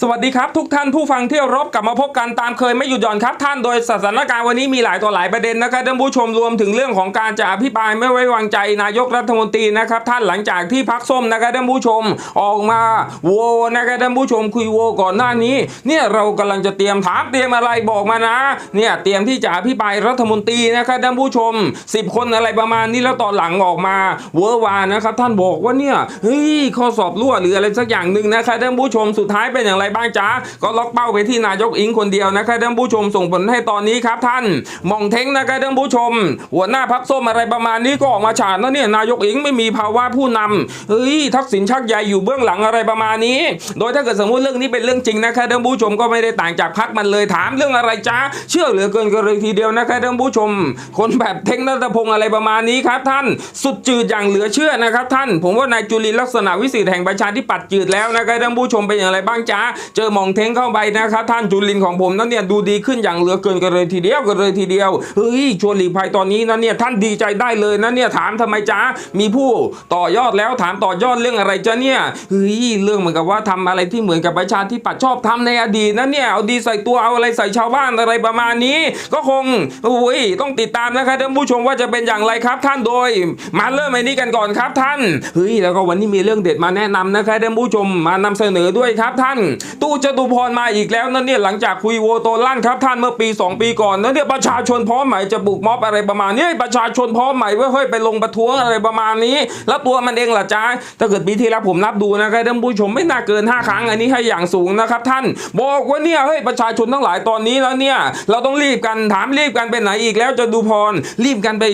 สวัสดีครับทุกท่านผู้ฟังที่เคารบกลับมาพบกันตามเคยไม่หยุดหย่อนครับท่านโดยสถานการณ์วันนี้มีหลายต่อหลายประเด็นนะครับท่านผู้ชมรวมถึงเรื่องของการจะอภิปรายไม่ไว้วางใจนายกรัฐมนตรีนะครับท่านหลังจากที่พักส้มนะครับท่านผู้ชมออกมาโวนะครับท่านผู้ชมคุยโวก่อนหน้านี้เนี่ยเรากำลังจะเตรียมถามเตรียมอะไรบอกมานะเนี่ยเตรียมที่จะอภิปรายรัฐมนตรีนะครับท่านผู้ชม 10 คนอะไรประมาณนี้แล้วตอนหลังออกมาเวอร์วานะครับท่านบอกว่าเนี่ยเฮ้ยข้อสอบรั่วหรืออะไรสักอย่างหนึ่งนะครับท่านผู้ชมสุดท้ายเป็นอย่างไรบ้างจ๊ะก็ล็อกเป้าไปที่นายกอิงคนเดียวนะครับท่านผู้ชมส่งผลให้ตอนนี้ครับท่านมองเท้งนะครับท่านผู้ชม หัวหน้าพักส้มอะไรประมาณนี้ก็ออกมาฉาดนะเนี่ยนายกอิงไม่มีภาวะผู้นำเฮ้ยทักษิณชักใหญ่อยู่เบื้องหลังอะไรประมาณนี้ โดยถ้าเกิดสมมติเรื่องนี้เป็นเรื่องจริงนะครับท่านผู้ชมก็ไม่ได้ต่างจากพักมันเลยถามเรื่องอะไรจ๊ะเชื่อเหลือเกินกันเลยทีเดียวนะครับท่านผู้ชม คนแบบเท้งนัทพงศ์อะไรประมาณนี้ครับท่านสุดจืดอย่างเหลือเชื่อนะครับท่าน ผมว่านายจุลินลักษณะวิสิทธิ์แห่งประชาธิปัตย์จืดแล้วนะครับท่านผู้ชมเป็นอย่างไรบ้างจ๊ะเจอหมองเทงเข้าไปนะครับท่านจุลินของผมนั้นเนี่ยดูดีขึ้นอย่างเหลือเกินกันเลยทีเดียวกันเลยทีเดียวเฮ้ยชวนหลีกภัยตอนนี้นะเนี่ยท่านดีใจได้เลยนะเนี่ยถามทำไมจ๊ะมีผู้ต่อยอดแล้วถามต่อยอดเรื่องอะไรจ๊ะเนี่ยเฮ้ยเรื่องเหมือนกับว่าทำอะไรที่เหมือนกับประชาธิปัตย์ชอบทำในอดีตนะเนี่ยเอาดีใส่ตัวเอาอะไรใส่ชาวบ้านอะไรประมาณนี้ ก็คงโอ้ยต้องติดตามนะครับท่านผู้ชมว่าจะเป็นอย่างไรครับ ท่านโดย มาเริ่มไอ้นี้กันก่อนครับท่านเฮ้ยแล้วก็วันนี้มีเรื่องเด็ดมาแนะนำนะครับท่านผู้ชมมานำเสนอด้วยครับท่านตู้จตุพรมาอีกแล้วนั่นเนี่ยหลังจากคุยโวโตลั่นครับท่านเมื่อปี 2 ปีก่อนนั่นเนี่ยประชาชนพร้อมไหมจะบุกม็อบอะไรประมาณนี้ประชาชนพร้อมไหมว่าเฮ้ยไปลงประท้วงอะไรประมาณนี้ แล้วตัวมันเองล่ะจ้าถ้าเกิดปีที่แล้วผมนับดูนะครับท่านผู้ชมไม่น่าเกิน 5 ครั้ง อันนี้ให้อย่างสูงนะครับท่าน บอกว่าเนี่ยเฮ้ยประชาชนทั้งหลายตอนนี้แล้วเนี่ยเราต้องรีบกันถามรีบกันไปไหนอีกแล้วจะดูพรรีบกันไป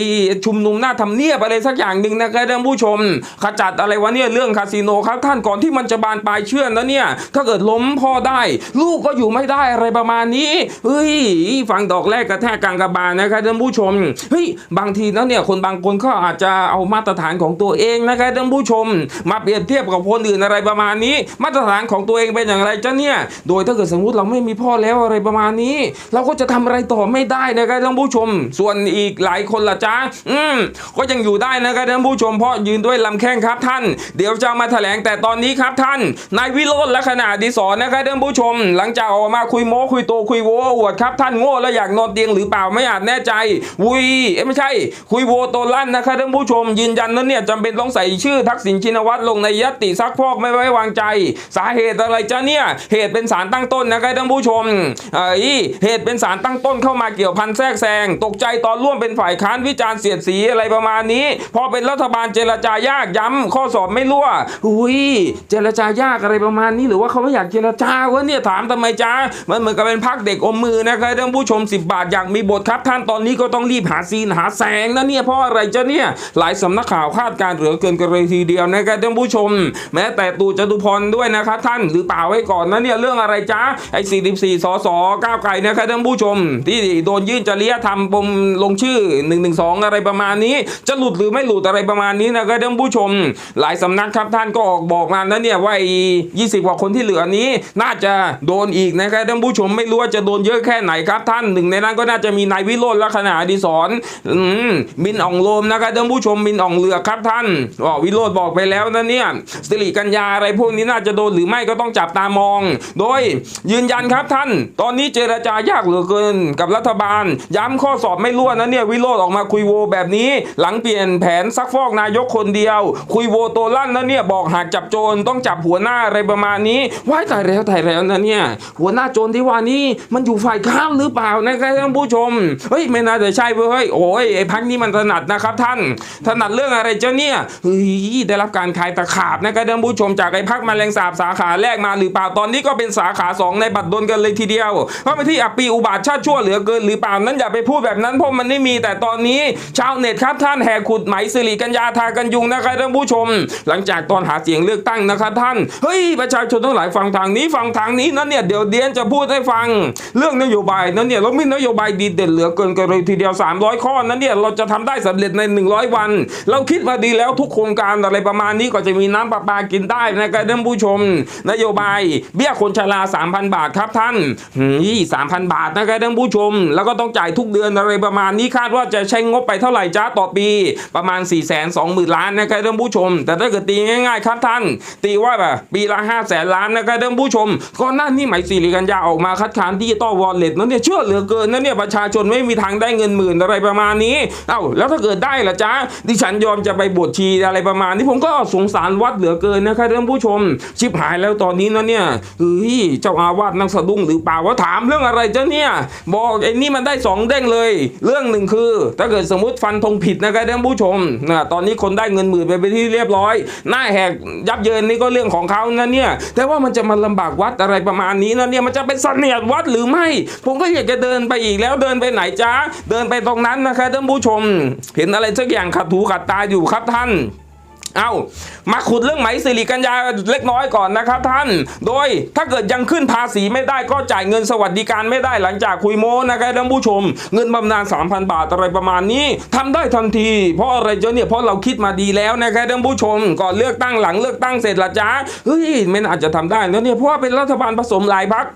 ชุมนุมหน้าทำเนียบอะไรสักอย่างหนึ่งนะครับท่านผู้ชม ขจัดอะไรวะเนี่ยเรื่องคาสิโนครับท่านก่อนที่มันจะบานปลายเชื่อนนะเนี่ยถ้าเกิดล้มพ่อได้ ลูกก็อยู่ไม่ได้อะไรประมาณนี้เฮ้ยฟังดอกแรกกระแทกกลางกระบาลนะครับท่านผู้ชมเฮ้ยบางทีแล้วเนี่ยคนบางคนก็อาจจะเอามาตรฐานของตัวเองนะครับท่านผู้ชม มาเปรียบเทียบกับคนอื่นอะไรประมาณนี้ มาตรฐานของตัวเองเป็นอย่างไรจ้ะเนี่ย โดยถ้าเกิดสมมติเราไม่มีพ่อแล้วอะไรประมาณนี้ เราก็จะทำอะไรต่อไม่ได้นะครับท่านผู้ชม ส่วนอีกหลายคนล่ะจ้าอืมก็ยังอยู่ได้นะครับท่านผู้ชมเพราะยืนด้วยลำแข้งครับท่าน เดี๋ยวจะมาแถลงแต่ตอนนี้ครับท่านนายวิโรจน์และขณะดีสอนนะครับท่านผู้ชม หลังจากออกมาคุยโม้คุยโตคุยโวอวดครับท่านโง่แล้วอยากนอนเตียงหรือเปล่าไม่อาจแน่ใจวุยเอ้ไม่ใช่ คุยโวโตลั่นนะครับท่านผู้ชม ยืนยันนั้นเนี่ยจำเป็นต้องใส่ชื่อทักษิณชินวัตรลงในยติซักฟอกไม่ไว้วางใจ สาเหตุอะไรจ้ะเนี่ยเหตุเป็นสารตั้งต้นนะครับท่านผู้ชมเอ้ยเหตุเป็นสารตั้งต้นเข้ามาเกี่ยวพันแทรกแซงตกใจตอนร่วมเป็นฝ่ายค้านวิจารณ์เสียดสีอะไรประมาณนี้ พอเป็นรัฐบาลเจรจายากย้ำข้อสอบไม่รั่วอุ้ยเจรจายากอะไรประมาณนี้หรือว่าเขาไม่อยากเจรจาวะเนี่ยถามทำไมจ้ามันเหมือนกับเป็นพักเด็กอมมือนะครับท่านผู้ชม 10 บาทอยากมีบทครับท่านตอนนี้ก็ต้องรีบหาซีนหาแสงนะเนี่ยเพราะอะไรจ้ะเนี่ยหลายสำนักข่าวคาดการณ์เหลือเกินกันเลยทีเดียวนะครับท่านผู้ชม แม้แต่ตูจตุพรด้วยนะครับท่านหรือเปล่าไว้ก่อนนะเนี่ยเรื่องอะไรจ้าไอ้44สสก้าวไกลนะครับท่านผู้ชม ที่โดนยื่นจริยธรรมปมลงชื่อ 112 อะไรประมาณนี้ จะหลุดหรือไม่หลุดอะไรประมาณนี้นะครับท่านผู้ชม หลายสำนักครับท่านก็ออกบอกมานะเนี่ยว่าไอ้20กว่าคนที่เหลือนี้น่าจะโดนอีกนะครับท่านผู้ชมไม่รู้ว่าจะโดนเยอะแค่ไหนครับท่านหนึ่งในนั้นก็น่าจะมีนายวิโรจน์ลักษณะอดีศรอืมมินอ่องโลมนะครับท่านผู้ชมมินอ่องเลือครับท่านอ๋อวิโรจน์บอกไปแล้วนะเนี่ยสิริกัญญาอะไรพวกนี้น่าจะโดนหรือไม่ก็ต้องจับตามอง โดยยืนยันครับท่าน ตอนนี้เจรจายากเหลือเกินกับรัฐบาล ย้ำข้อสอบไม่รั่วนะเนี่ยวิโรจน์ออกมาคุยโวแบบนี้ หลังเปลี่ยนแผนซักฟอกนายกคนเดียว คุยโวโตลั่นนะเนี่ยบอกหากจับโจรต้องจับหัวหน้าอะไรประมาณนี้ว้ายตายแล้วตายแล้วนะเนี่ยหัวหน้าโจรที่ว่านี้มันอยู่ฝ่ายข้ามหรือเปล่านะครับท่านผู้ชมเฮ้ยไม่น่าจะใช่เว้ยโอ้ยไอ้พักนี้มันถนัดนะครับท่านถนัดเรื่องอะไรเจ้าเนี่ยเฮ้ยได้รับการขายตะขาบนะครับท่านผู้ชมจากไอ้พักมาแมลงสาบสาขาแรกมาหรือเปล่าตอนนี้ก็เป็นสาขาสองในบัตรดลกันเลยทีเดียวเพราะไปที่อปปีอุบาทชาติชั่วเหลือเกินหรือเปล่านั้นอย่าไปพูดแบบนั้นเพราะมันไม่มีแต่ตอนนี้ ชาวเน็ตครับท่านแห่ขุดไหมสิริกัญญาทากันยุงนะครับท่านผู้ชม หลังจากตอนหาเสียงเลือกตั้งนะครับท่านเฮ้ยประชาชนทั้งหลายฟังทางนี้ฟังทางนี้นั่นเนี่ยเดี๋ยวเดียนจะพูดให้ฟัง เรื่องนโยบายนั้นเนี่ยเรามีนโยบายดีเด่นเหลือเกินกันเลยทีเดียว 300 ข้อนั้นเนี่ยเราจะทำได้สำเร็จใน 100 วัน เราคิดมาดีแล้วทุกโครงการอะไรประมาณนี้ก็จะมีน้ำประปากินได้นะครับท่านผู้ชม นโยบาย เบี้ยคนชรา 3,000 บาทครับท่านนี่3,000 บาทนะครับท่านผู้ชม แล้วก็ต้องจ่ายทุกเดือนอะไรประมาณนี้คาดว่าจะใช้งบไปเท่าไหร่จ้าต่อปี ประมาณ 4 2 0 0 0 0ล้านนะครับท่านผู้ชม แต่ถ้าเกิดตีง่ายๆ ครับท่าน ตีว่าแบบปีละ5 0 0แสนล้านนะครับท่านานผู้ชมก่อนหน้านี้ไหมสิริกัญญาออกมาคัดค้านดิจิตอลวอลเล็ตนั้นเนี่ยเชื่อเหลือเกินนะเนี่ยประชาชนไม่มีทางได้เงินหมื่นอะไรประมาณนี้ เอ้าแล้วถ้าเกิดได้ล่ะจ๊ะดิฉันยอมจะไปบวชชีอะไรประมาณนี้ผมก็สงสารวัดเหลือเกินนะครับท่านผู้ชม ชิบหายแล้วตอนนี้นะเนี่ยเฮ้ยเจ้าอาวาสนั่งสะดุ้งหรือเปล่าว่าถามเรื่องอะไรเจ้ะเนี่ย บอกไอ้นี่มันได้สองเด้งเลย เรื่องหนึ่งคือ ถ้าเกิดสมมติฟันธงผิดนะครับท่านผู้ชมนะตอนนี้คนได้เงินหมื่นไปเป็นที่เรียบร้อย หน้าแหกยับเยินนี่ก็เรื่องของเขานะเนี่ยแต่ว่ามันจะมาลำบากวัดอะไรประมาณนี้นะเนี่ยมันจะเป็นเสนียดวัดหรือไม่ ผมก็อยากจะเดินไปอีกแล้วเดินไปไหนจ้าเดินไปตรงนั้นนะครับท่านผู้ชม เห็นอะไรสักอย่างขัดถูขัดตาอยู่ครับท่าน เอามาขุดเรื่องไหมสิริกัญญาเล็กน้อยก่อนนะครับท่าน โดยถ้าเกิดยังขึ้นภาษีไม่ได้ก็จ่ายเงินสวัสดิการไม่ได้หลังจากคุยโม้นะครับท่านผู้ชม เงินบำนาญ3,000 บาทอะไรประมาณนี้ทำได้ทันที เพราะอะไรเจ้าเนี่ยเพราะเราคิดมาดีแล้วนะครับท่านผู้ชม ก่อนเลือกตั้งหลังเลือกตั้งเสร็จละจ้าเฮ้ยม่น่าจจะทำได้แล้วเนี่ยเพราะว่าเป็นรัฐบาลผสมหลายพัก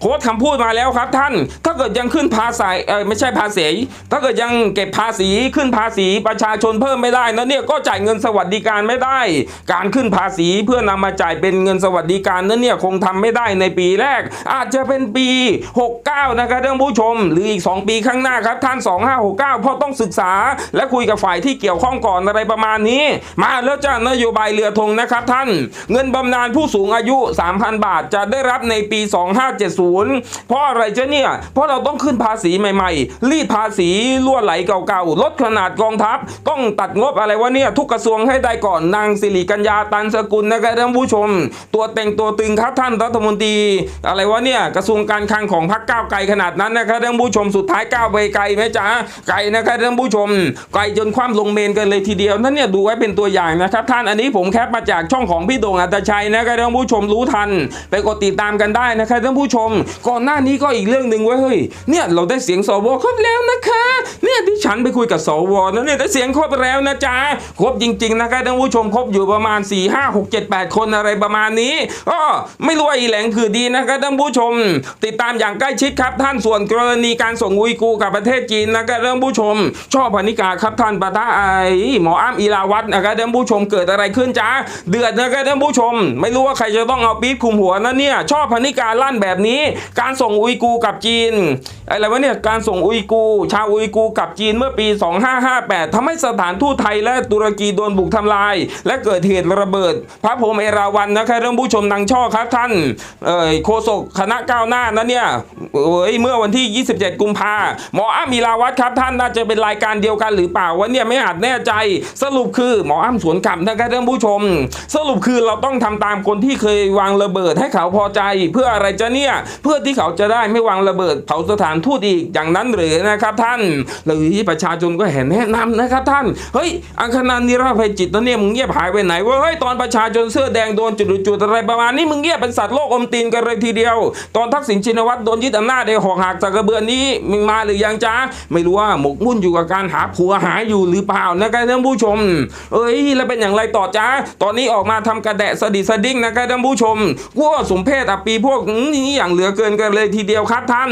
โค้ดคำพูดมาแล้วครับท่าน ถ้าเกิดยังขึ้นภาษีเออไม่ใช่ภาษี ถ้าเกิดยังเก็บภาษีขึ้นภาษีประชาชนเพิ่มไม่ได้นะเนี่ยก็จ่ายเงินสวัสดิการไม่ได้ การขึ้นภาษีเพื่อนำมาจ่ายเป็นเงินสวัสดิการนั้นเนี่ยคงทำไม่ได้ในปีแรก อาจจะเป็นปี 69 นะครับท่านผู้ชม หรืออีก 2 ปีข้างหน้าครับท่าน 2569เพราะต้องศึกษา และคุยกับฝ่ายที่เกี่ยวข้องก่อนอะไรประมาณนี้ มาแล้วจ้านโยบายเรือธงนะครับท่าน เงินบำนาญผู้สูงอายุ 3,000 บาทจะได้รับในปี 2570เพราะอะไรเจ้าเนี่ย เพราะเราต้องขึ้นภาษีใหม่ๆ รีดภาษีล่วไหลเก่าๆ ลดขนาดกองทัพ ต้องตัดงบอะไรวะเนี่ย ทุกกระทรวงให้ได้ก่อนนางสิริกัญญาตันสกุลนะครับท่านผู้ชม ตัวเต็งตัวตึงครับท่านรัฐมนตรี อะไรวะเนี่ยกระทรวงการคลังของพรรคก้าวไกลขนาดนั้นนะครับท่านผู้ชมสุดท้ายก้าวไปไกลไหมจ๊ะไกลนะครับท่านผู้ชม ไกลจนคว่ำลงเมนกันเลยทีเดียวนั่นเนี่ยดูไว้เป็นตัวอย่างนะครับ ท่านอันนี้ผมแคปมาจากช่องของพี่โด่งอัตชัยนะครับท่านผู้ชมรู้ทัน ไปกดติดตามกันได้นะครับท่านผู้ชมก่อนหน้านี้ก็อีกเรื่องหนึ่งเว้ยเฮ้ยเนี่ยเราได้เสียงสวครบแล้วนะคะ เนี่ยที่ฉันไปคุยกับสวนะเนี่ยได้เสียงครบแล้วนะจ๊ะครบจริง ๆ นะครับท่านผู้ชมครบอยู่ประมาณ 4 5 6 7 8 คนอะไรประมาณนี้ก็ไม่รู้ว่าอีแหลงคือดีนะครับท่านผู้ชม ติดตามอย่างใกล้ชิดครับ ท่านส่วนกรณีการส่งอุยกูร์กับประเทศจีนนะครับท่านผู้ชม ชอบพนิกาครับท่านประทะไอหมออ้ำอีลาวัตนะครับท่านผู้ชมเกิดอะไรขึ้นจ้าเดือดนะครับท่านผู้ชม ไม่รู้ว่าใครจะต้องเอาปี๊บคุมหัวนะเนี่ยชอบพนิกาลั่นแบบนี้การส่งอุยกูร์กับจีนอะไรวะเนี่ยการส่งอุยกูร์ชาวอุยกูร์กับจีนเมื่อปี 2558ทำให้สถานทูตไทยและตุรกีโดนบุกทำลาย และเกิดเหตุระเบิด พระพรหมเอราวัณนะครับท่านผู้ชมนางช่อครับท่านเอ่ยโฆษกคณะก้าวหน้านะเนี่ยเอ้ยเมื่อวันที่ 27 กุมภาหมออ้ำมีลาวัฒน์ครับท่านน่าจะเป็นรายการเดียวกันหรือเปล่าวะเนี่ยไม่อาจแน่ใจ สรุปคือหมออ้ำสวนกลับนะครับท่านผู้ชม สรุปคือเราต้องทำตามคนที่เคยวางระเบิดให้เขาพอใจ เพื่ออะไรจะเนี่ยเพื่อที่เขาจะได้ไม่วางระเบิดเผาสถานทูตอีกอย่างนั้นหรือนะครับท่าน หรือประชาชนก็เห็นแนะนำนะครับท่าน เฮ้ย อังคณานิรภัยจิตนะเนี่ยมึงเงียบหายไปไหนวะเฮ้ยตอนประชาชนเสื้อแดงโดนจุดๆอะไรประมาณนี้มึงเงียบเป็นสัตว์โลกอมตีนกันเลยทีเดียว ตอนทักษิณชินวัตรโดนยึดอำนาจในหอกหักจากกระเบือนนี้มึงมาหรือยังจ้าไม่รู้ว่าหมกมุ่นอยู่กับการหาผัวหาอยู่หรือเปล่านะครับท่านผู้ชม เอ้ยแล้วเป็นอย่างไรต่อจ้าตอนนี้ออกมาทำกระแดะสดิสดิ้งนะครับท่านผู้ชมกลัวสมเพศอับปีพวกนี้อย่างเหลือเกินกันเลยทีเดียวครับท่าน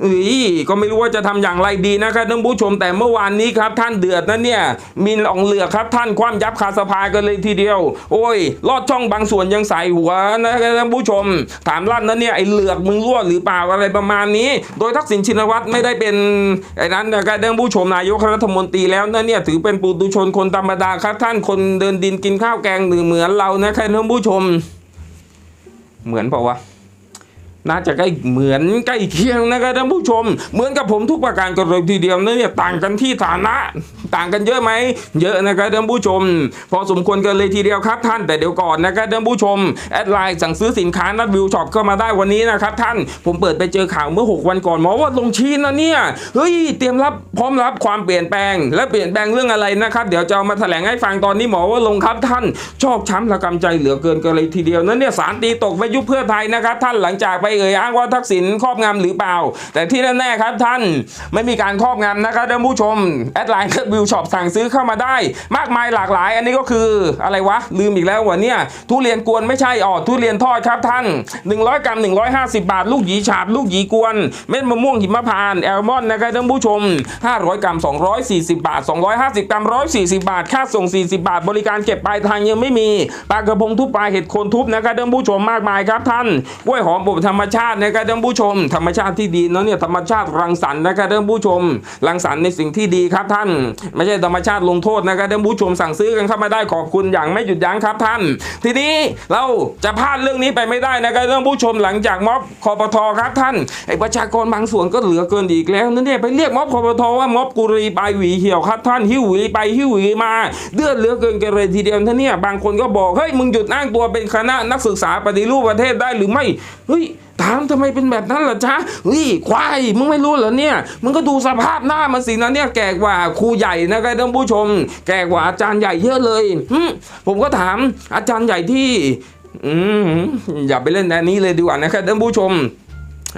เอ้ยก็ไม่รู้ว่าจะทำอย่างไรดีนะครับท่านผู้ชมแต่เมื่อวานนี้ครับท่านเดือดนะเนี่ยมีอองเหลือครับท่านคว่ำยับคาสภากันเลยทีเดียว โอ้ย ลอดช่องบางส่วนยังใส่หัวนะครับท่านผู้ชม ถามลั่นนะเนี่ยไอ้เหลือกมึงรั่วหรือเปล่าอะไรประมาณนี้ โดยทักษิณชินวัตรไม่ได้เป็นไอ้นั้นนะครับท่านผู้ชมนายกรัฐมนตรีแล้วนะเนี่ยถือเป็นปุถุชนคนธรรมดาครับท่านคนเดินดินกินข้าวแกงหรือเหมือนเรานะครับท่านผู้ชม เหมือนเปล่าวะ น่าจะใกล้เหมือนใกล้เคียงนะครับท่านผู้ชม เหมือนกับผมทุกประการกันเลยทีเดียวนะเนี่ยต่างกันที่ฐานะ ต่างกันเยอะไหมเยอะนะครับท่านผู้ชม พอสมควรกันเลยทีเดียวครับท่านแต่เดี๋ยวก่อนนะครับท่านผู้ชมแอดไลน์สั่งซื้อสินค้านัดวิวช็อปเข้ามาได้วันนี้นะครับท่านผมเปิดไปเจอข่าวเมื่อ 6 วันก่อนหมอว่าลงชีนนะเนี่ยเฮ้ยเตรียมรับพร้อมรับความเปลี่ยนแปลง และเปลี่ยนแปลงเรื่องอะไรนะครับ เดี๋ยวจะเอามาแถลงให้ฟังตอนนี้หมอว่าลงครับท่านชอกช้ำระกำใจเหลือเกินกันเลยทีเดียวนั้นเนี่ยสารตีตกไปยุบเพื่อไทยนะครับท่านหลังจากไปเอ่ยอ้างว่าทักษิณครอบงำหรือเปล่า แต่ที่แน่ๆครับท่านไม่มีการครอบงำนะครับท่านผู้ชมแอดไลน์วิวช็อปสั่งซื้อเข้ามาได้ มากมายหลากหลาย อันนี้ก็คืออะไรวะลืมอีกแล้ววะเนี่ยทุเรียนกวนไม่ใช่อ๋อทุเรียนทอดครับท่าน 100 กรัม 150 บาท ลูกหยีฉาบลูกหยีกวน เม็ดมะม่วงหิมพานต์แอลมอนด์นะครับท่านผู้ชม 500 กรัม 240 บาท 250 กรัม 140 บาท ค่าส่ง 40 บาท บริการเก็บปลายทางยังไม่มีปลากระพงทุบปลาเห็ดโคนทุบนะครับท่านผู้ชมมากมายครับท่านกล้วยหอมบบธรรมชาตินะครับท่านผู้ชม ธรรมชาติที่ดีเนาะเนี่ยธรรมชาติรังสรรค์นะครับท่านผู้ชม รังสรรค์ในสิ่งที่ดีครับท่าน ไม่ใช่ธรรมชาติลงโทษนะครับท่านผู้ชมสั่งซื้อกันเข้ามาได้ขอบคุณอย่างไม่หยุดยั้งครับท่าน ทีนี้เราจะพลาดเรื่องนี้ไปไม่ได้นะครับท่านผู้ชมหลังจากม็อบคอปทครับท่านไอประชากรบางส่วนก็เหลือเกินอีกแล้วนั่นเนี่ยไปเรียกม็อบคอปทว่าม็อบกุรีไปหวีเหี่ยวครับท่านหิวหวีไปหิวหวีมาเดือดเหลือเกินกันเลยทีเดียวท่านเนี่ยบางคนก็บอกเฮ้ยมึงหยุดอ้างตัวเป็นคณะนักศึกษาปฏิรูปประเทศได้หรือไม่เฮ้ยถามทำไมเป็นแบบนั้นล่ะจ๊ะเฮ้ยควายมึงไม่รู้เหรอเนี่ยมึงก็ดูสภาพหน้ามันสินะเนี่ยแก่กว่าครูใหญ่นะครับท่านผู้ชม แก่กว่าอาจารย์ใหญ่เยอะเลยผมก็ถาม อาจารย์ใหญ่ที่ อืมอย่าไปเล่นแนวนี้เลยดีกว่านะครับท่านผู้ชม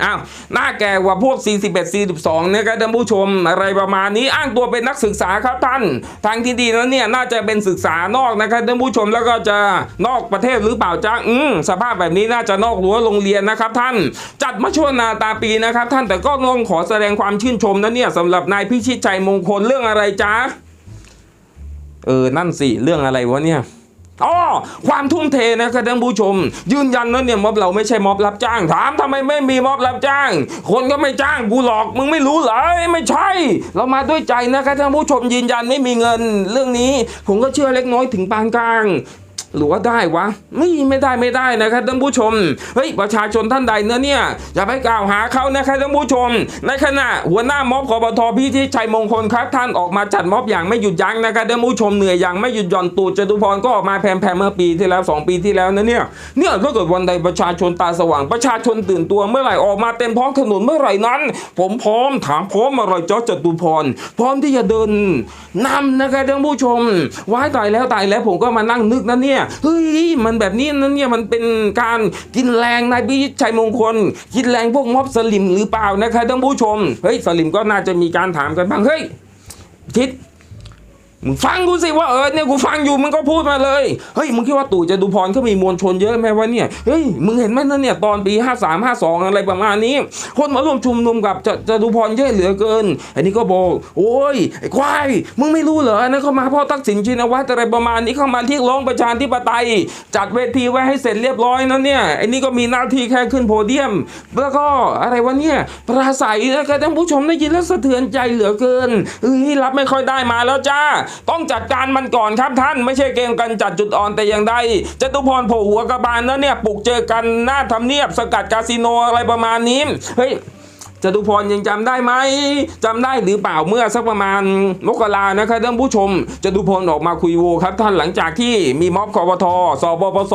อ้าวหน้าแก่กว่าพวก 41 42นะครับท่านผู้ชมอะไรประมาณนี้อ้างตัวเป็นนักศึกษาครับท่านทางที่ดีแล้วเนี่ยน่าจะเป็นศึกษานอกนะครับท่านผู้ชมแล้วก็จะนอกประเทศหรือเปล่าจ๊ะอืมสภาพแบบนี้น่าจะนอกรั้วโรงเรียนนะครับท่าน จัดมาช่วนาตาปีนะครับท่านแต่ก็ต้องขอแสดงความชื่นชมนะเนี่ยสำหรับนายพิชิตชัยมงคลเรื่องอะไรจ๊ะเออนั่นสิเรื่องอะไรวะเนี่ย อ๋อความทุ่มเทนะครับท่านผู้ชม ยืนยันนะเนี่ยม็อบเราไม่ใช่ม็อบรับจ้าง ถามทำไมไม่มีม็อบรับจ้าง คนก็ไม่จ้างกูหรอกมึงไม่รู้เหรอไม่ใช่ เรามาด้วยใจนะครับท่านผู้ชมยืนยันไม่มีเงิน เรื่องนี้ผมก็เชื่อเล็กน้อยถึงปานกลาง หรือว่าได้วะไม่ไม่ได้ไม่ได้นะครับท่านผู้ชมเฮ้ยประชาชนท่านใดเนะเนี่ยอย่าไปกล่าวหาเขานะครับท่านผู้ชม ในขณะหัวหน้าม็อบกบทพี่ที่ชัยมงคลครับ ท่านออกมาจัดม็อบอย่างไม่หยุดยั้งนะครับท่านผู้ชมเหนื่อยอย่างไม่หยุดหย่อนตูดจตุพรก็ออกมาแพมๆเมื่อปีที่แล้ว 2 ปีที่แล้วนะเนี่ยเนี่ยถ้าเกิดวันใดประชาชนตาสว่างประชาชนตื่นตัวเมื่อไหร่ออกมาเต็มท้องถนนเมื่อไหร่นั้น ผมพร้อมถามพร้อมอะไรจอจตุพรพร้อมที่จะเดินนำนะครับท่านผู้ชมว้ายตายแล้วตายแล้วผมก็มานั่งนึกนะเนี่ยเฮ้ยมันแบบนี้นั่นเนี่ยมันเป็นการกินแรงนายพิชิตชัยมงคล กินแรงพวกม็อบสลิมหรือเปล่านะครับท่านผู้ชมเฮ้ยสลิมก็น่าจะมีการถามกันบ้างเฮ้ยชิด มึงฟังกูสิว่าเออเนี่ยกูฟังอยู่มึงก็พูดมาเลยเฮ้ยมึงคิดว่าตู่จตุพรเขามีมวลชนเยอะไหมวะเนี่ยเฮ้ยมึงเห็นไหมนั่นเนี่ยตอนปี 5 3 5 2 อะไรประมาณนี้ คนมาร่วมชุมนุมกับจะจตุพรเยอะเหลือเกินอันนี้ก็บอกโอ้ยไอ้ควายมึงไม่รู้เหรออันนั้นเขามาพราะทักษิณชินวัตรอะไรประมาณนี้เข้ามาเรียกร้องประชาธิปไตย จัดเวทีไว้ให้เสร็จเรียบร้อยนะเนี่ยไอ้นี่ก็มีหน้าที่แค่ขึ้นโพเดียม แล้วก็อะไรวะเนี่ยปราศัยนะครับท่านผู้ชมได้ยินแล้วสะเทือนใจเหลือเกินเฮ้ยรับไม่ค่อยได้มาแล้วจ้าต้องจัดการมันก่อนครับท่านไม่ใช่เกมกันจัดจุดอ่อนแต่อย่างใดจตุพรโผล่หัวกระบาลนะเนี่ยปลุกเจอกันหน้าทำเนียบสกัดคาสิโนอะไรประมาณนี้เฮ้ย จตุพรยังจำได้ไหมจำได้หรือเปล่าเมื่อสักประมาณมกรานะครับท่านผู้ชมจตุพรออกมาคุยโวครับท่านหลังจากที่มีม็อบคอปทสบปส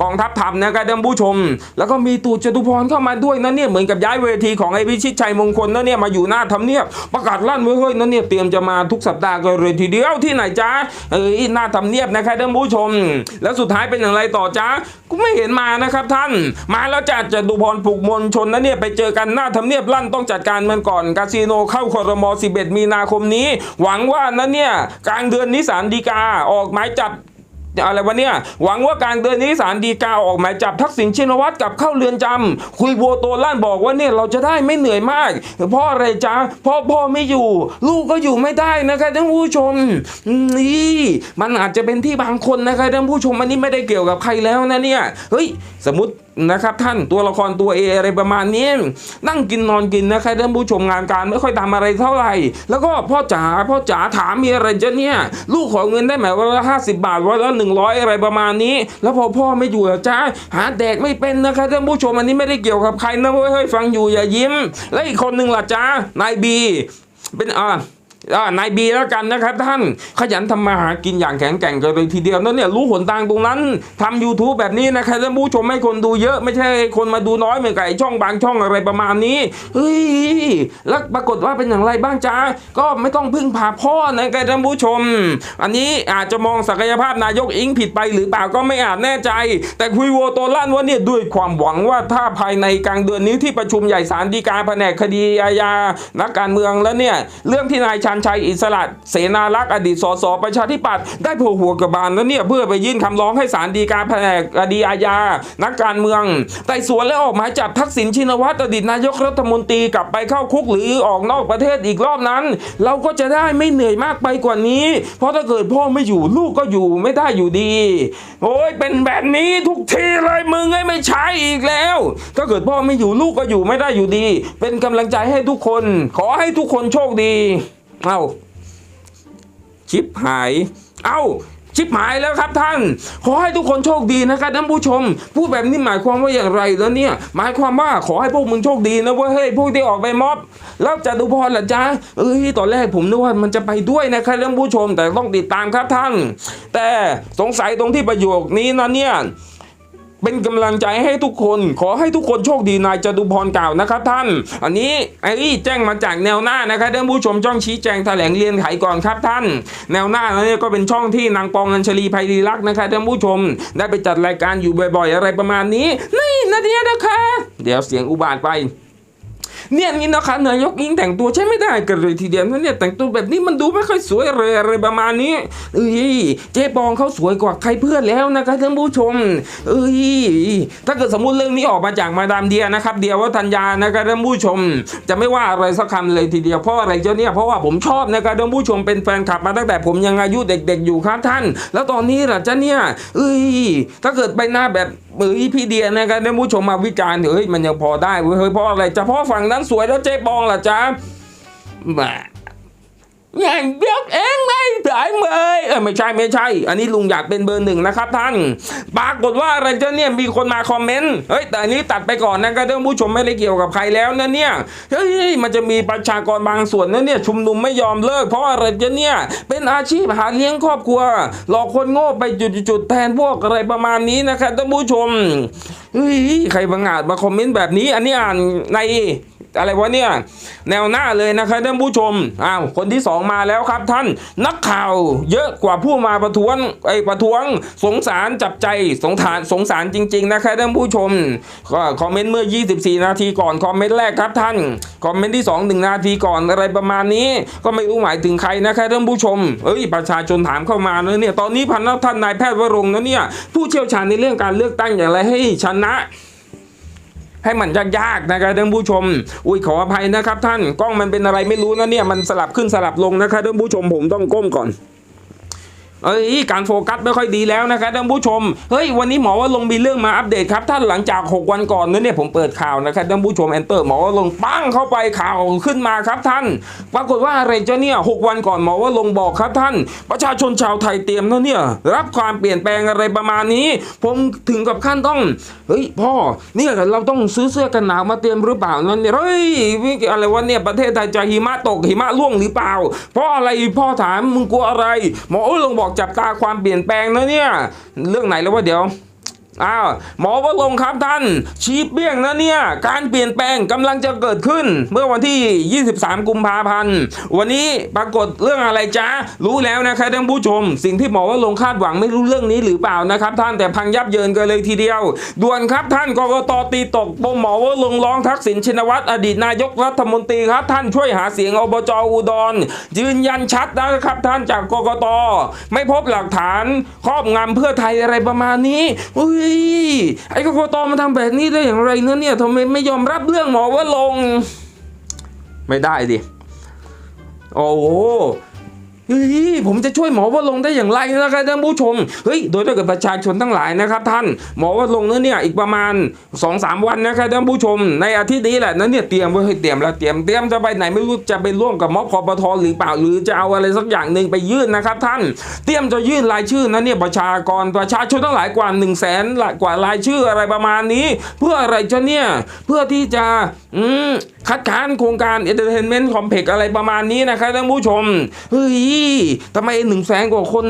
กองทัพธรรมนะครับท่านผู้ชม แล้วก็มีตู่จตุพรเข้ามาด้วยนะเนี่ยเหมือนกับย้ายเวทีของไอพิชิตชัยมงคลนะเนี่ยมาอยู่หน้าทำเนียบประกาศลั่นไว้เฮ้ยนะเนี่ยเตรียมจะมาทุกสัปดาห์กันเลยทีเดียวที่ไหนจ๊ะเอ้ยหน้าทำเนียบนะครับท่านผู้ชม แล้วสุดท้ายเป็นอย่างไรต่อจ๊ะกูไม่เห็นมานะครับท่าน มาแล้วจ้ะจตุพรปลุกมวลชนนะเนี่ยไปเจอกันหน้าทำเนียบล่นต้องจัดการมันก่อนคาสิโนเข้าคอรมอ11 มีนาคมนี้ หวังว่านะเนี่ยกลางเดือนนี้ศาลฎีกาออกหมายจับอะไรวะเนี่ยหวังว่ากลางเดือนนี้ศาลฎีกาออกหมายจับทักษิณชินวัตรกับเข้าเรือนจำคุยโวโตลั่นบอกว่าเนี่ยเราจะได้ไม่เหนื่อยมากเพราะอะไรจ๊ะเพราะพ่อไม่อยู่ ลูกก็อยู่ไม่ได้นะครับท่านผู้ชมนี่มันอาจจะเป็นที่บางคนนะครับท่านผู้ชมอันนี้ไม่ได้เกี่ยวกับใครแล้วนะเนี่ยเฮ้ยสมมติ นะครับท่านตัวละครตัวเออะไรประมาณนี้ นั่งกินนอนกินนะครับท่านผู้ชมงานการไม่ค่อยทำอะไรเท่าไหร่ แล้วก็พ่อจ๋าพ่อจ๋าถามมีอะไรจะเนี่ย ลูกขอเงินได้ไหมวันละห้าสิบบาทวันละหนึ่งร้อยอะไรประมาณนี้ แล้วพอพ่อไม่อยู่จ้าหาแดกไม่เป็นนะครับท่านผู้ชมอันนี้ไม่ได้เกี่ยวกับใครนะเว้ยเฮ้ฟังอยู่อย่ายิ้ม และอีกคนหนึ่งล่ะจ้านายบี เป็นอ่าอ่า นายบีแล้วกันนะครับ ท่านขยันทำมาหากินอย่างแข็งแกร่งกันเลยทีเดียวนั่นเนี่ยรู้หนทางตรงนั้นทำ YouTube แบบนี้นะครับท่านผู้ชมให้คนดูเยอะไม่ใช่คนมาดูน้อยเหมือนกับไอช่องบางช่องอะไรประมาณนี้เฮ้ยแล้วปรากฏว่าเป็นอย่างไรบ้างจ้าก็ไม่ต้องพึ่งพาพ่อนะครับท่านผู้ชม อันนี้อาจจะมองศักยภาพนายกอิงผิดไปหรือเปล่าก็ไม่อาจแน่ใจ แต่คุยโวโตลั่นว่าเนี่ยด้วยความหวังว่าถ้าภายในกลางเดือนนี้ที่ประชุมใหญ่ศาลฎีกาแผนกคดีอาญานักการเมืองแล้วเนี่ยเรื่องที่นายชันชัยอิสระเสนารักษ์อดีตสสประชาธิปัตย์ได้โผล่หัวกระบาลแล้วเนี่ยเพื่อไปยื่นคำร้องให้ศาลฎีกาแผนกคดีอาญา นักการเมืองไต่สวนและออกหมายจับทักษิณชินวัตรอดีตนายกรัฐมนตรีกลับไปเข้าคุกหรือออกนอกประเทศอีกรอบนั้น เราก็จะได้ไม่เหนื่อยมากไปกว่านี้ เพราะถ้าเกิดพ่อไม่อยู่ลูกก็อยู่ไม่ได้อยู่ดี โอ้ยเป็นแบบนี้ทุกทีเลยมึงไอ้ไม่ใช่อีกแล้ว ถ้าเกิดพ่อไม่อยู่ลูกก็อยู่ไม่ได้อยู่ดี เป็นกำลังใจให้ทุกคน ขอให้ทุกคนโชคดี เอ้าชิปหาย เอ้าชิปหายแล้วครับท่าน ขอให้ทุกคนโชคดีนะครับท่านผู้ชม พูดแบบนี้หมายความว่าอย่างไรแล้วเนี่ย หมายความว่าขอให้พวกมึงโชคดีนะเว้ยเฮ้ยพวกที่ออกไปม็อบแล้วจะดูพรล่ะจ๊ะเอ้ยตอนแรกผมนึกว่ามันจะไปด้วยนะครับท่านผู้ชมแต่ต้องติดตามครับท่าน แต่สงสัยตรงที่ประโยคนี้นะเนี่ย เป็นกำลังใจให้ทุกคน ขอให้ทุกคนโชคดีนายจตุพรกล่าวนะครับท่าน อันนี้ไอ้แจ้งมาจากแนวหน้านะครับท่านผู้ชมช่องชี้แจงแถลงเรียนไขก่อนครับท่าน แนวหน้าเนี่ยก็เป็นช่องที่นางปองอัญชลีภัยรีรักษ์นะครับท่านผู้ชม ได้ไปจัดรายการอยู่บ่อยๆ อะไรประมาณนี้ นี่นาเดียนะคะ เดี๋ยวเสียงอุบาทไป เนี่ยนี่นะคะนายกยิงแต่งตัวใช่ไม่ได้กันเลยทีเดียวนะเนี่ยแต่งตัวแบบนี้มันดูไม่ค่อยสวยเลยอะไรประมาณนี้เอ้ยเจ๊ปองเขาสวยกว่าใครเพื่อนแล้วนะคะท่านผู้ชมเอ้ยถ้าเกิดสมมุติเรื่องนี้ออกมาจากมาดามเดียนะครับ เดียวัฒนยานะครับท่านผู้ชม จะไม่ว่าอะไรสักคำเลยทีเดียวเพราะอะไรเจ้าเนี่ยเพราะว่าผมชอบนะครับท่านผู้ชมเป็นแฟนคลับมาตั้งแต่ผมยังอายุเด็ก ๆ อยู่ครับท่าน แล้วตอนนี้ล่ะเจ้าเนี่ยเอ้ยถ้าเกิดไปหน้าแบบ เอ้ยพี่เดียนะครับท่านผู้ชมมาวิจารณ์เฮ้ยมันยังพอได้เฮ้ยเพราะอะไรจะพาะฝั่งนั้นสวยแล้วเจ๊ปองล่ะจ๊ะแหม เดียวเองไม่สายเมยเออไม่ใช่ไม่ใช่ อันนี้ลุงอยากเป็นเบอร์หนึ่งนะครับท่าน ปรากฏว่าอะไรเจ้าเนี่ยมีคนมาคอมเมนต์เฮ้ยแต่อันนี้ตัดไปก่อนนะครับท่านผู้ชมไม่ได้เกี่ยวกับใครแล้วนะเนี่ยเฮ้ยมันจะมีประชากรบางส่วนนะเนี่ยชุมนุมไม่ยอมเลิก เพราะอะไรเจ้าเนี่ยเป็นอาชีพหาเลี้ยงครอบครัวหลอกคนโง่ไปจุดๆแทนพวกอะไรประมาณนี้นะครับท่านผู้ชมเฮ้ยใครบางอาจมาคอมเมนต์แบบนี้ อันนี้อ่านใน อะไรวะเนี่ย แนวหน้าเลยนะครับท่านผู้ชมอ้าวคนที่สองมาแล้วครับท่านนักข่าวเยอะกว่าผู้มาประท้วงไอ้ประท้วงสงสารจับใจสงสารสงสารจริง ๆ นะครับท่านผู้ชมก็คอมเมนต์เมื่อ 24 นาทีก่อนคอมเมนต์แรกครับท่านคอมเมนต์ที่ 2 1 นาทีก่อนอะไรประมาณนี้ ก็ไม่รู้หมายถึงใครนะครับท่านผู้ชมเอ้ยประชาชนถามเข้ามาเนอะเนี่ยตอนนี้พันท่านนายแพทย์วรงนะเนี่ยผู้เชี่ยวชาญในเรื่องการเลือกตั้งอย่างไรให้ชนะ ให้มันยากๆนะครับท่านผู้ชม อุ้ยขออภัยนะครับท่านกล้องมันเป็นอะไรไม่รู้นะเนี่ยมันสลับขึ้นสลับลงนะครับท่านผู้ชมผมต้องก้มก่อน เอ้ยการโฟกัสไม่ค่อยดีแล้วนะครับท่านผู้ชม เฮ้ยวันนี้หมอว่าลงมีเรื่องมาอัปเดตครับท่านหลังจาก 6 วันก่อนนั้นเนี่ยผมเปิดข่าวนะครับท่านผู้ชมแอนเตอร์หมอว่าลงปั้งเข้าไปข่าวขึ้นมาครับท่าน ปรากฏว่าอะไรเจ้าเนี่ยหกวันก่อนหมอว่าลงบอกครับท่าน ประชาชนชาวไทยเตรียมนะเนี่ยรับความเปลี่ยนแปลงอะไรประมาณนี้ ผมถึงกับขั้นต้องเฮ้ยพ่อเนี่ยเราต้องซื้อเสื้อกันหนาวมาเตรียมหรือเปล่านั่นเนี่ยเฮ้ยอะไรวะเนี่ยประเทศไทยจะหิมะตกหิมะร่วงหรือเปล่า เพราะอะไรพ่อถามมึงกลัวอะไร หมอว่าลงบอกจับตาความเปลี่ยนแปลงนะเนี่ย เรื่องไหนแล้วว่าเดี๋ยว อ้าวหมอวรงค์ครับท่าน ชี้เบี้ยงนะเนี่ย การเปลี่ยนแปลงกำลังจะเกิดขึ้น เมื่อวันที่ 23 กุมภาพันธ์ วันนี้ปรากฏเรื่องอะไรจ๊ะรู้แล้วนะครับท่านผู้ชม สิ่งที่หมอวรงค์คาดหวังไม่รู้เรื่องนี้หรือเปล่านะครับ ท่านแต่พังยับเยินกันเลยทีเดียว ด่วนครับท่านกกตตีตกปมหมอวรงร้องทักษิณชินวัตรอดีตนายกรัฐมนตรีครับ ท่านช่วยหาเสียงอบจอุดร ยืนยันชัดนะครับท่านจากกกตไม่พบหลักฐานครอบงำเพื่อไทยอะไรประมาณนี้อุ้ยไอ้กกตมันทำแบบนี้ได้อย่างไรเนอะเนี่ยทำไมไม่ยอมรับเรื่องหมอว่าลง ไม่ได้ดิ โอ้โห เฮ้ยผมจะช่วยหมอว่าลงได้อย่างไรนะครับท่านผู้ชมเฮ้ยโดยถ้าเกิดประชาชนทั้งหลายนะครับ ท่านหมอว่าลงค์เนี่ยอีกประมาณ2อสวันนะครับท่านผู้ชม ในอาทิตย์นี้แหละนั้นเนี่ยเตรียมไว้ให้เตรียมแล้วเตรียมเตรียมจะไปไหนไม่รู้จะไปร่วมกับม็อบคอปทหรือเปล่าหรือจะเอาอะไรสักอย่างหนึ่งไปยื่นนะครับ ท่านเตรียมจะยื่นรายชื่อนั้นเนี่ยประชากรประชาชนทั้งหลายกว่า1นึ่งแสนกว่ารายชื่ออะไรประมาณนี้ เพื่ออะไรจะเนี่ยเพื่อที่จะอืม คัดค้านโครงการ Entertainment Complex อะไรประมาณนี้นะครับท่านผู้ชมเฮ้ยทำไมหนึ่งแสนกว่าคน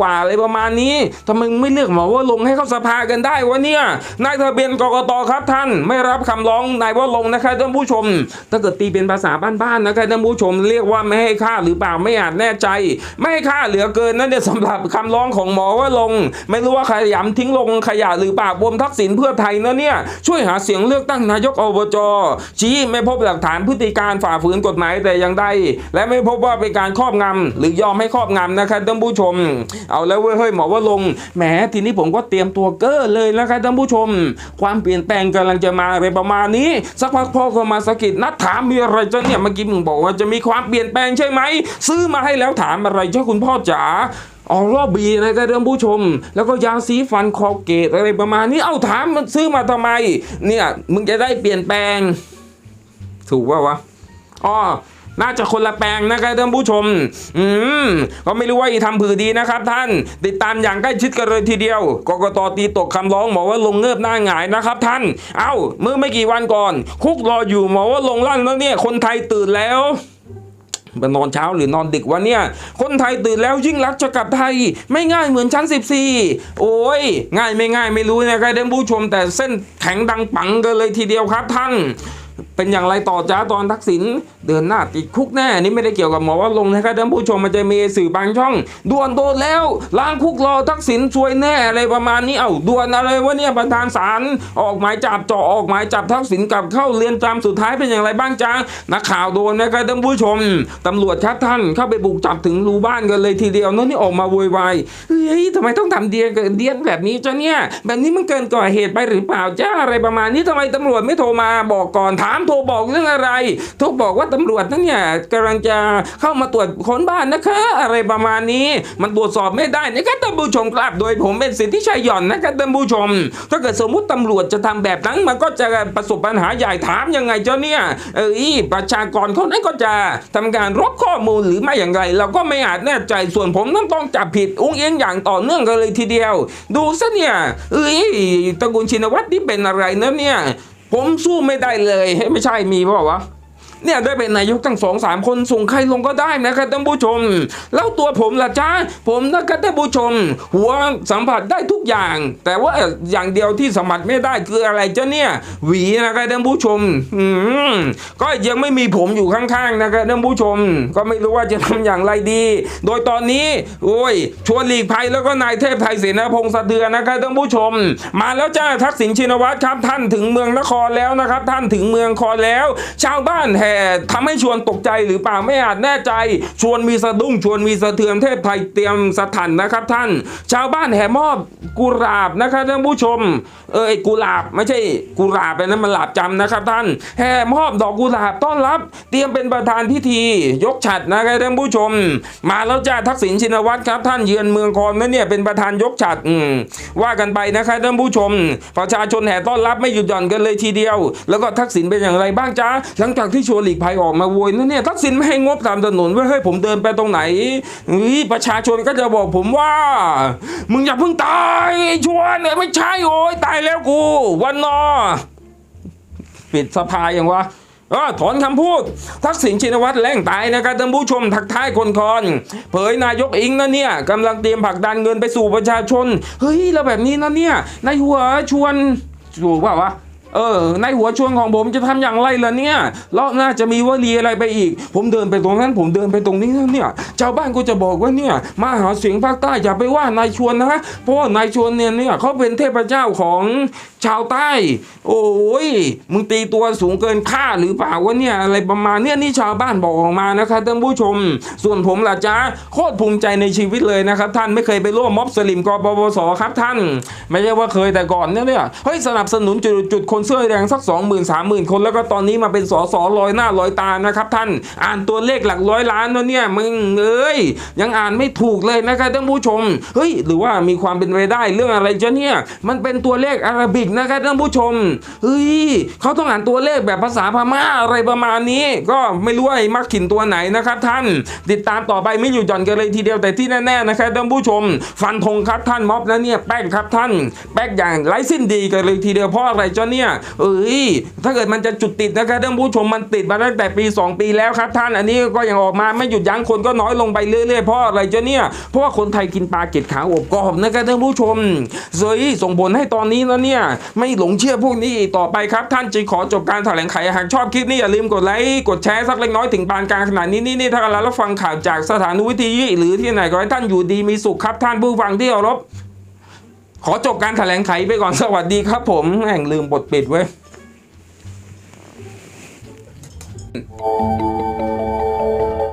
กว่าอะไรประมาณนี้ทำไมไม่เลือกหมอว่าลงให้เข้าสภากันได้วะเนี่ยนายทะเบียนกกตครับท่านไม่รับคำร้องนายว่าลงนะครับท่านผู้ชม ถ้าเกิดตีเป็นภาษาบ้านๆนะครับท่านผู้ชมเรียกว่าไม่ให้ค่าหรือเปล่าไม่อาจแน่ใจ ไม่ให้ค่าเหลือเกินนั่นเนี่ยสำหรับคำร้องของหมอว่าลง ไม่รู้ว่าขยำทิ้งลงขยะหรือเปล่าบวมทักษิณเพื่อไทยนะเนี่ยช่วยหาเสียงเลือกตั้งนายกอบจชี้ไม่พบหลักฐานพฤติการฝ่าฝืนกฎหมายแต่อย่างใดและไม่พบว่าเป็นการครอบงำหรือยอมให้ครอบงำนะครับท่านผู้ชม เอาแล้วเว้ยเฮ้ยหมอว่าลงแหมทีนี้ผมก็เตรียมตัวเก้อเลยนะครับท่านผู้ชม ความเปลี่ยนแปลงกำลังจะมาอะไรประมาณนี้ สักพักพ่อก็มาสะกิดนัดถามมีอะไรจ้ะเนี่ยเมื่อกี้มึงบอกว่าจะมีความเปลี่ยนแปลงใช่ไหมซื้อมาให้แล้วถามอะไรเจ้าคุณพ่อจ๋าออรอบบีนะครับท่านผู้ชม แล้วก็ยาสีฟันคอเกตอะไรประมาณนี้ เอ้าถามมันซื้อมาทำไม เนี่ย มึงจะได้เปลี่ยนแปลง ถูกว่าวะอ๋อน่าจะคนละแปลงนะครับท่านผู้ชม อืม ก็ไม่รู้ว่าอีทำผือดีนะครับท่าน ติดตามอย่างใกล้ชิดกันเลยทีเดียว กกตตีตกคำร้องหมอว่าลงเงือบหน้าหงายนะครับท่าน เอ้า เมื่อไม่กี่วันก่อน คุกรออยู่หมอว่าลงลั่นแล้วเนี่ย คนไทยตื่นแล้วมันนอนเช้าหรือนอนดึกวะเนี่ย คนไทยตื่นแล้วยิ่งรักจะกลับไทย ไม่ง่ายเหมือนชั้น 14 โอ้ย ง่ายไม่ง่ายไม่รู้นะครับท่านผู้ชม แต่เส้นแข็งดังปังกันเลยทีเดียวครับท่าน เป็นอย่างไรต่อจ้าตอนทักษิณเดินหน้าติดคุกแน่นี่ไม่ได้เกี่ยวกับหมอว่าลงนะครับท่านผู้ชมมันจะมีสื่อบางช่องด่วนโดนแล้วล้างคุกรอทักษิณช่วยแน่อะไรประมาณนี้เอ้าด่วนอะไรวะเนี่ยประธานศาลออกหมายจับเจาะออกหมายจับทักษิณกลับเข้าเรียนจำสุดท้ายเป็นอย่างไรบ้างจ้านักข่าวโดนนะครับท่านผู้ชมตำรวจครับท่านเข้าไปบุกจับถึงรูบ้านกันเลยทีเดียวนั่นนี่ออกมาวุ่นวายเฮ้ยทำไมต้องทำเดียนเดียนแบบนี้จ้าเนี่ยแบบนี้มันเกินกว่าเหตุไปหรือเปล่าจ้าอะไรประมาณนี้ทำไมตำรวจไม่โทรมาบอกก่อนทามโทรบอกเรื่องอะไรโทรบอกว่าตำรวจนั่นเนี่ยกำลังจะเข้ามาตรวจค้นบ้านนะคะ อะไรประมาณนี้ มันตรวจสอบไม่ได้นะครับท่านผู้ชมครับโดยผมเป็นสิทธิชัยหย่อนนะครับท่านผู้ชม ถ้าเกิดสมมติตำรวจจะทำแบบนั้นมันก็จะประสบปัญหาใหญ่ถามยังไงเจ้าเนี่ยเออประชากรเขานั้นก็จะทำการรบข้อมูลหรือไม่อย่างไร เราก็ไม่อาจแน่ใจส่วนผมนั้นต้องจับผิดอุ้งเอียงอย่างต่อเนื่องกันเลยทีเดียว ดูซะเนี่ยเอ้ตระกูลชินวัตรนี่เป็นอะไรนะเนี่ย ผมสู้ไม่ได้เลย ไม่ใช่มีเปล่าวะ เนี่ยได้เป็นนายกตั้งสองสามคนส่งใครลงก็ได้นะครับท่านผู้ชม แล้วตัวผมล่ะจ้าผมนะครับท่านผู้ชม หัวสัมผัสได้ทุกอย่าง แต่ว่าอย่างเดียวที่สัมผัสไม่ได้คืออะไรจ้าเนี่ย หวีนะครับท่านผู้ชมอืมก็ยังไม่มีผมอยู่ข้างๆนะครับท่านผู้ชม ก็ไม่รู้ว่าจะทำอย่างไรดี โดยตอนนี้ โอ้ยชวนหลีกภัยแล้วก็นายเทพไทยเสนาพงษ์สะเทือนนะครับท่านผู้ชม มาแล้วจ้าทักษิณชินวัตรครับ ท่านถึงเมืองนครแล้วนะครับ ท่านถึงเมืองคอแล้ว ชาวบ้านแห่ทำให้ชวนตกใจหรือเปล่าไม่อาจแน่ใจ ชวนมีสะดุ้งชวนมีสะเทือนเทพไทยเตรียมสถานนะครับท่าน ชาวบ้านแห่มอบกุหลาบนะครับท่านผู้ชม เออกุหลาบไม่ใช่กุหลาบนนั้นมันหลาบจำนะครับท่าน แห่มอบดอกกุหลาบต้อนรับ เตรียมเป็นประธานพิธียกฉัดนะครับท่านผู้ชม มาแล้วจ้าทักษิณชินวัตรครับท่านเยือนเมืองคอนนั่นเนี่ยเป็นประธานยกฉัดว่ากันไปนะครับท่านผู้ชม ประชาชนแห่ต้อนรับไม่หยุดหย่อนกันเลยทีเดียว แล้วก็ทักษิณเป็นอย่างไรบ้างจ้าหลังจากที่ชวนหลีกภัยออกมาโวยนั่นเนี่ยทักษิณไม่ให้งบตามถนนเว้ยเฮ้ยผมเดินไปตรงไหนเฮ้ยประชาชนก็จะบอกผมว่า มึงอย่าเพิ่งตายไอ้ชวนเนี่ยไม่ใช่โอ้ยตายแล้วกู วันนอปิดสภาอย่างวะเออถอนคำพูด ทักษิณชินวัตรแหล่งตายนะครับท่านผู้ชมทักทายคนคอนเผยนายกอิงนะเนี่ยกำลังเตรียมผลักดันเงินไปสู่ประชาชน เฮ้ย แล้วแบบนี้นะเนี่ยนายหัวชวนถูกเปล่าวะ เออ ในหัวชวนของผมจะทำอย่างไรล่ะเนี่ยแล้วน่าจะมีวลีอะไรไปอีก ผมเดินไปตรงนั้นผมเดินไปตรงนี้เนี่ย ชาวบ้านก็จะบอกว่าเนี่ย มาหาเสียงภาคใต้อย่าไปว่านายชวนนะเพราะว่านายชวนเนี่ยเนี่ยเขาเป็นเทพเจ้าของชาวใต้ โอ้ยมึงตีตัวสูงเกินค่าหรือเปล่าวะเนี่ยอะไรประมาณเนี่ยนี่ชาวบ้านบอกออกมานะครับท่านผู้ชม ส่วนผมล่ะจ้าโคตรภูมิใจในชีวิตเลยนะครับ ท่านไม่เคยไปร่วมม็อบสลิมกปปสครับท่าน ไม่ใช่ว่าเคยแต่ก่อนเนี่ยเนี่ยเฮ้ยสนับสนุนจุดจุดคนเสื้อแดงสัก 2 0 0 0 0 3 0,000 คนแล้วก็ตอนนี้มาเป็นสอสอลอยหน้าลอยตานะครับท่านอ่านตัวเลขหลักร้อยล้านแล้วเนี่ยมึงเอ้ยยังอ่านไม่ถูกเลยนะครับท่านผู้ชมเฮ้ยหรือว่ามีความเป็นไปได้เรื่องอะไรจ้ะเนี่ยมันเป็นตัวเลขอาราบิกนะครับท่านผู้ชมเฮ้ยเขาต้องอ่านตัวเลขแบบภาษาพม่าอะไรประมาณนี้ ก็ไม่รู้ไอ้มักขินตัวไหนนะครับท่าน ติดตามต่อไปไม่อยู่หย่อนกันเลยทีเดียวแต่ที่แน่ๆนะครับท่านผู้ชม ฟันธงครับท่านม็อบแล้วเนี่ยแป้งครับท่าน แป้งอย่างไร้สิ้นดีกันเลยทีเดียวเพราะอะไรเจ้าเนี่ยเอ้ยถ้าเกิดมันจะจุดติดนะครับท่านผู้ชมมันติดมาตั้งแต่ปี 2 ปีแล้วครับ ท่านอันนี้ก็ยังออกมาไม่หยุดยั้งคนก็น้อยลงไปเรื่อยๆเพราะอะไรเจ้าเนี่ยเพราะว่าคนไทยกินปลาเกล็ดขาวอบกรอบนะครับท่านผู้ชมเซยส่งผลให้ตอนนี้แล้วเนี่ยไม่หลงเชื่อพวกนี้ต่อไปครับ ท่านจึงขอจบการแถลงไขหากชอบคลิปนี้อย่าลืมกดไลค์กดแชร์สักเล็กน้อยถึงปานกลางขนาดนี้นี่นี่ถ้าเราฟังข่าวจากสถานวิทยุหรือที่ไหนก็ให้ท่านอยู่ดีมีสุขครับท่านผู้ฟังที่เคารพ ขอจบการถแถลงไขไปก่อนสวัสดีครับผมแห่งลืมบทปิดไว้